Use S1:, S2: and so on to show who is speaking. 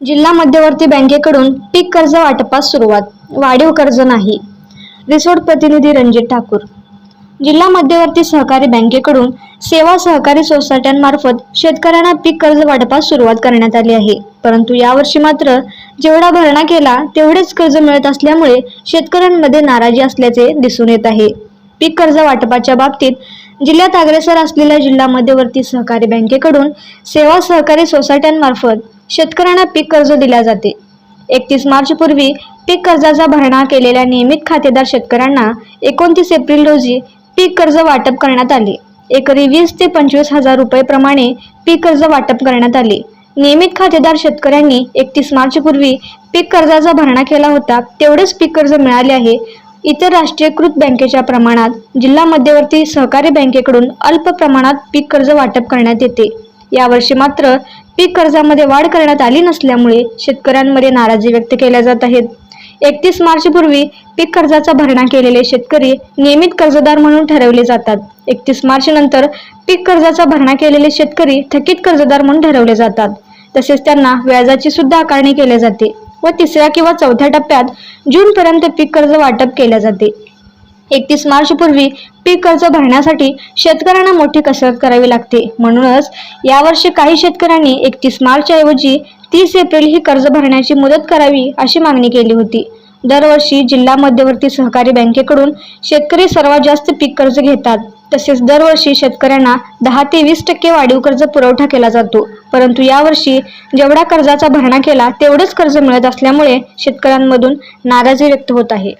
S1: जिल्हा मध्यवर्ती बँकेकडून पीक कर्ज वाटपास सुरुवात. वाढीव कर्ज नाही. रिसोड प्रतिनिधी रणजित ठाकूर. जिल्हा मध्यवर्ती सहकारी बँकेकडून सेवा सहकारी सोसायट्यांमार्फत शेतकऱ्यांना पीक कर्ज वाटपास सुरुवात करण्यात आली आहे. परंतु यावर्षी मात्र जेवढा भरणा केला तेवढेच कर्ज मिळत असल्यामुळे शेतकऱ्यांमध्ये नाराजी असल्याचे दिसून येत आहे. पीक कर्ज वाटपाच्या बाबतीत जिल्ह्यात अग्रेसर असलेल्या जिल्हा मध्यवर्ती सहकारी बँकेकडून सेवा सहकारी सोसायट्यांमार्फत शेतकऱ्यांना पीक कर्ज दिल्या जाते. एकतीस मार्च पूर्वी पीक कर्जाचा भरणा केलेल्या नियमित खातेदार शेतकऱ्यांना एकोणतीस एप्रिल रोजी पीक कर्ज वाटप करण्यात आले. एकरी वीस ते पंचवीस हजार रुपये प्रमाणे पीक कर्ज वाटप करण्यात आले. नियमित खातेदार शेतकऱ्यांनी एकतीस मार्च पूर्वी पीक कर्जाचा भरणा केला होता तेवढेच पीक कर्ज मिळाले आहे. इतर राष्ट्रीयकृत बँकेच्या प्रमाणात जिल्हा मध्यवर्ती सहकारी बँकेकडून अल्प प्रमाणात पीक कर्ज वाटप करण्यात येते. यावर्षी मात्र पीक कर्जामध्ये वाढ करण्यात आली नसल्यामुळे शेतकऱ्यांमध्ये नाराजी व्यक्त केल्या जात आहेत. एकतीस मार्चपूर्वी पीक कर्जाचा भरणा केलेले शेतकरी नियमित कर्जदार म्हणून ठरवले जातात. एकतीस मार्च नंतर पीक कर्जाचा भरणा केलेले शेतकरी थकीत कर्जदार म्हणून ठरवले जातात. तसेच त्यांना व्याजाची सुद्धा आकारणी केली जाते व तिसऱ्या किंवा चौथ्या टप्प्यात जून पर्यंत पीक कर्ज वाटप केले जाते. एकतीस मार्च पूर्वी पीक कर्ज भरण्यासाठी शेतकऱ्यांना मोठी कसरत करावी लागते. म्हणूनच यावर्षी काही शेतकऱ्यांनी एकतीस मार्च ऐवजी तीस एप्रिल ही कर्ज भरण्याची मुदत करावी अशी मागणी केली होती. दरवर्षी जिल्हा मध्यवर्ती सहकारी बँकेकडून शेतकरी सर्वात जास्त पीक कर्ज घेतात. तसेच दरवर्षी शेतकऱ्यांना दहा ते वीस टक्के वाढीव कर्ज पुरवठा केला जातो. परंतु यावर्षी जेवढा कर्जाचा भरणा केला तेवढंच कर्ज मिळत असल्यामुळे शेतकऱ्यांमधून नाराजी व्यक्त होत आहे.